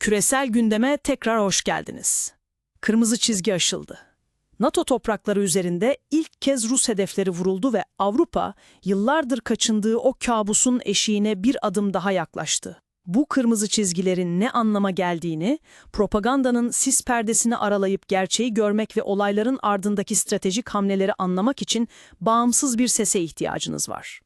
Küresel gündeme tekrar hoş geldiniz. Kırmızı çizgi aşıldı. NATO toprakları üzerinde ilk kez Rus hedefleri vuruldu ve Avrupa yıllardır kaçındığı o kabusun eşiğine bir adım daha yaklaştı. Bu kırmızı çizgilerin ne anlama geldiğini, propagandanın sis perdesini aralayıp gerçeği görmek ve olayların ardındaki stratejik hamleleri anlamak için bağımsız bir sese ihtiyacınız var.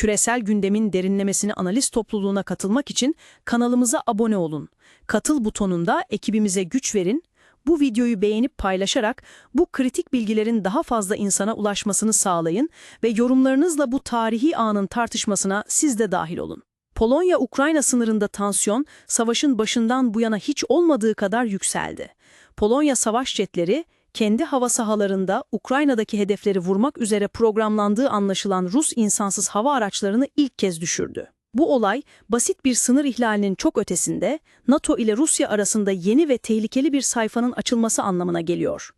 Küresel gündemin derinlemesine analiz topluluğuna katılmak için kanalımıza abone olun. Katıl butonunda ekibimize güç verin. Bu videoyu beğenip paylaşarak bu kritik bilgilerin daha fazla insana ulaşmasını sağlayın ve yorumlarınızla bu tarihi anın tartışmasına siz de dahil olun. Polonya-Ukrayna sınırında tansiyon, savaşın başından bu yana hiç olmadığı kadar yükseldi. Polonya savaş jetleri, kendi hava sahalarında Ukrayna'daki hedefleri vurmak üzere programlandığı anlaşılan Rus insansız hava araçlarını ilk kez düşürdü. Bu olay, basit bir sınır ihlalinin çok ötesinde, NATO ile Rusya arasında yeni ve tehlikeli bir sayfanın açılması anlamına geliyor.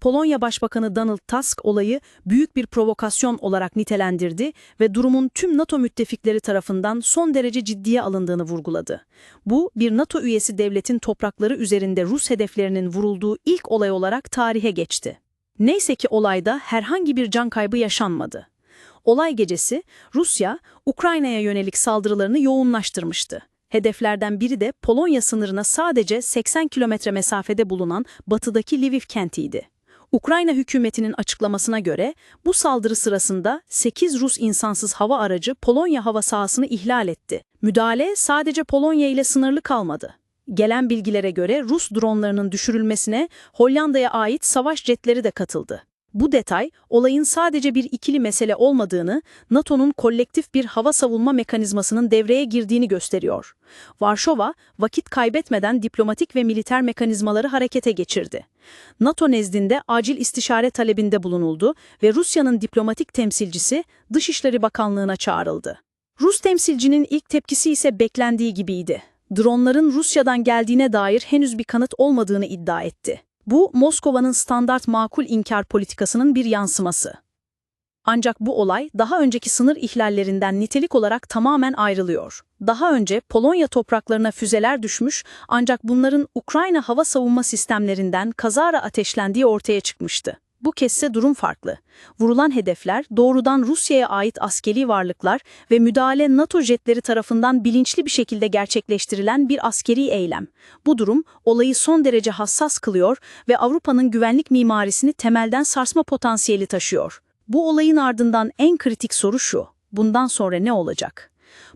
Polonya Başbakanı Donald Tusk olayı büyük bir provokasyon olarak nitelendirdi ve durumun tüm NATO müttefikleri tarafından son derece ciddiye alındığını vurguladı. Bu, bir NATO üyesi devletin toprakları üzerinde Rus hedeflerinin vurulduğu ilk olay olarak tarihe geçti. Neyse ki olayda herhangi bir can kaybı yaşanmadı. Olay gecesi Rusya, Ukrayna'ya yönelik saldırılarını yoğunlaştırmıştı. Hedeflerden biri de Polonya sınırına sadece 80 kilometre mesafede bulunan batıdaki Lviv kentiydi. Ukrayna hükümetinin açıklamasına göre bu saldırı sırasında 8 Rus insansız hava aracı Polonya hava sahasını ihlal etti. Müdahale sadece Polonya ile sınırlı kalmadı. Gelen bilgilere göre Rus dronlarının düşürülmesine Hollanda'ya ait savaş jetleri de katıldı. Bu detay, olayın sadece bir ikili mesele olmadığını, NATO'nun kolektif bir hava savunma mekanizmasının devreye girdiğini gösteriyor. Varşova, vakit kaybetmeden diplomatik ve militer mekanizmaları harekete geçirdi. NATO nezdinde acil istişare talebinde bulunuldu ve Rusya'nın diplomatik temsilcisi Dışişleri Bakanlığı'na çağrıldı. Rus temsilcinin ilk tepkisi ise beklendiği gibiydi. Dronların Rusya'dan geldiğine dair henüz bir kanıt olmadığını iddia etti. Bu, Moskova'nın standart makul inkar politikasının bir yansıması. Ancak bu olay daha önceki sınır ihlallerinden nitelik olarak tamamen ayrılıyor. Daha önce Polonya topraklarına füzeler düşmüş ancak bunların Ukrayna hava savunma sistemlerinden kazara ateşlendiği ortaya çıkmıştı. Bu kesse durum farklı. Vurulan hedefler doğrudan Rusya'ya ait askeri varlıklar ve müdahale NATO jetleri tarafından bilinçli bir şekilde gerçekleştirilen bir askeri eylem. Bu durum olayı son derece hassas kılıyor ve Avrupa'nın güvenlik mimarisini temelden sarsma potansiyeli taşıyor. Bu olayın ardından en kritik soru şu, bundan sonra ne olacak?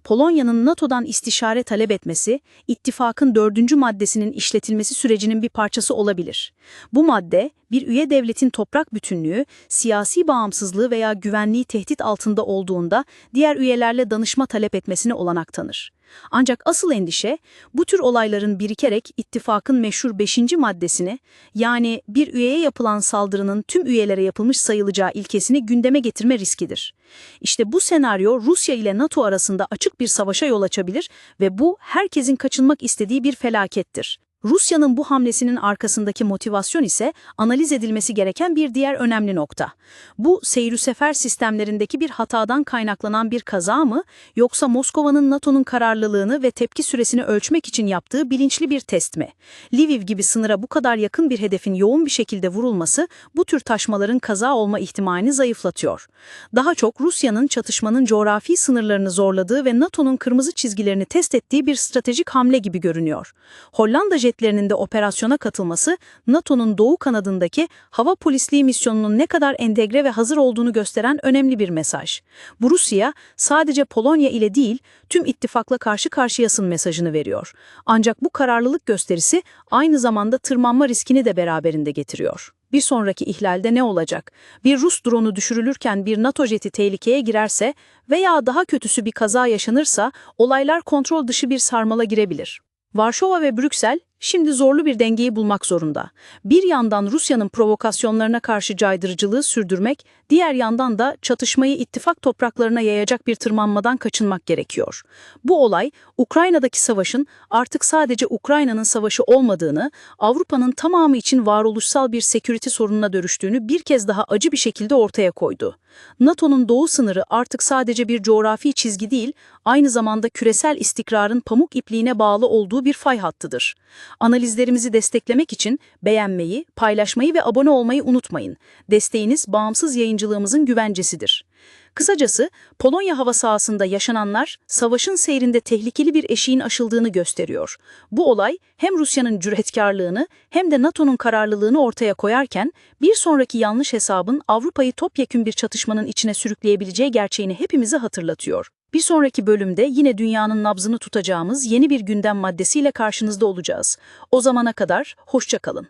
Polonya'nın NATO'dan istişare talep etmesi, ittifakın dördüncü maddesinin işletilmesi sürecinin bir parçası olabilir. Bu madde, bir üye devletin toprak bütünlüğü, siyasi bağımsızlığı veya güvenliği tehdit altında olduğunda diğer üyelerle danışma talep etmesine olanak tanır. Ancak asıl endişe bu tür olayların birikerek ittifakın meşhur 5. maddesini yani bir üyeye yapılan saldırının tüm üyelere yapılmış sayılacağı ilkesini gündeme getirme riskidir. İşte bu senaryo Rusya ile NATO arasında açık bir savaşa yol açabilir ve bu herkesin kaçınmak istediği bir felakettir. Rusya'nın bu hamlesinin arkasındaki motivasyon ise analiz edilmesi gereken bir diğer önemli nokta. Bu seyir sefer sistemlerindeki bir hatadan kaynaklanan bir kaza mı yoksa Moskova'nın NATO'nun kararlılığını ve tepki süresini ölçmek için yaptığı bilinçli bir test mi? Lviv gibi sınıra bu kadar yakın bir hedefin yoğun bir şekilde vurulması bu tür taşmaların kaza olma ihtimalini zayıflatıyor. Daha çok Rusya'nın çatışmanın coğrafi sınırlarını zorladığı ve NATO'nun kırmızı çizgilerini test ettiği bir stratejik hamle gibi görünüyor. Hollanda jetlerinin de operasyona katılması, NATO'nun doğu kanadındaki hava polisliği misyonunun ne kadar entegre ve hazır olduğunu gösteren önemli bir mesaj. Bu Rusya sadece Polonya ile değil, tüm ittifakla karşı karşıyasın mesajını veriyor. Ancak bu kararlılık gösterisi aynı zamanda tırmanma riskini de beraberinde getiriyor. Bir sonraki ihlalde ne olacak? Bir Rus dronu düşürülürken bir NATO jeti tehlikeye girerse veya daha kötüsü bir kaza yaşanırsa olaylar kontrol dışı bir sarmala girebilir. Varşova ve Brüksel şimdi zorlu bir dengeyi bulmak zorunda. Bir yandan Rusya'nın provokasyonlarına karşı caydırıcılığı sürdürmek, diğer yandan da çatışmayı ittifak topraklarına yayacak bir tırmanmadan kaçınmak gerekiyor. Bu olay, Ukrayna'daki savaşın artık sadece Ukrayna'nın savaşı olmadığını, Avrupa'nın tamamı için varoluşsal bir security sorununa dönüştüğünü bir kez daha acı bir şekilde ortaya koydu. NATO'nun doğu sınırı artık sadece bir coğrafi çizgi değil, aynı zamanda küresel istikrarın pamuk ipliğine bağlı olduğu bir fay hattıdır. Analizlerimizi desteklemek için beğenmeyi, paylaşmayı ve abone olmayı unutmayın. Desteğiniz bağımsız yayıncılığımızın güvencesidir. Kısacası Polonya hava sahasında yaşananlar savaşın seyrinde tehlikeli bir eşiğin aşıldığını gösteriyor. Bu olay hem Rusya'nın cüretkarlığını hem de NATO'nun kararlılığını ortaya koyarken bir sonraki yanlış hesabın Avrupa'yı topyekün bir çatışmanın içine sürükleyebileceği gerçeğini hepimize hatırlatıyor. Bir sonraki bölümde yine dünyanın nabzını tutacağımız yeni bir gündem maddesiyle karşınızda olacağız. O zamana kadar hoşça kalın.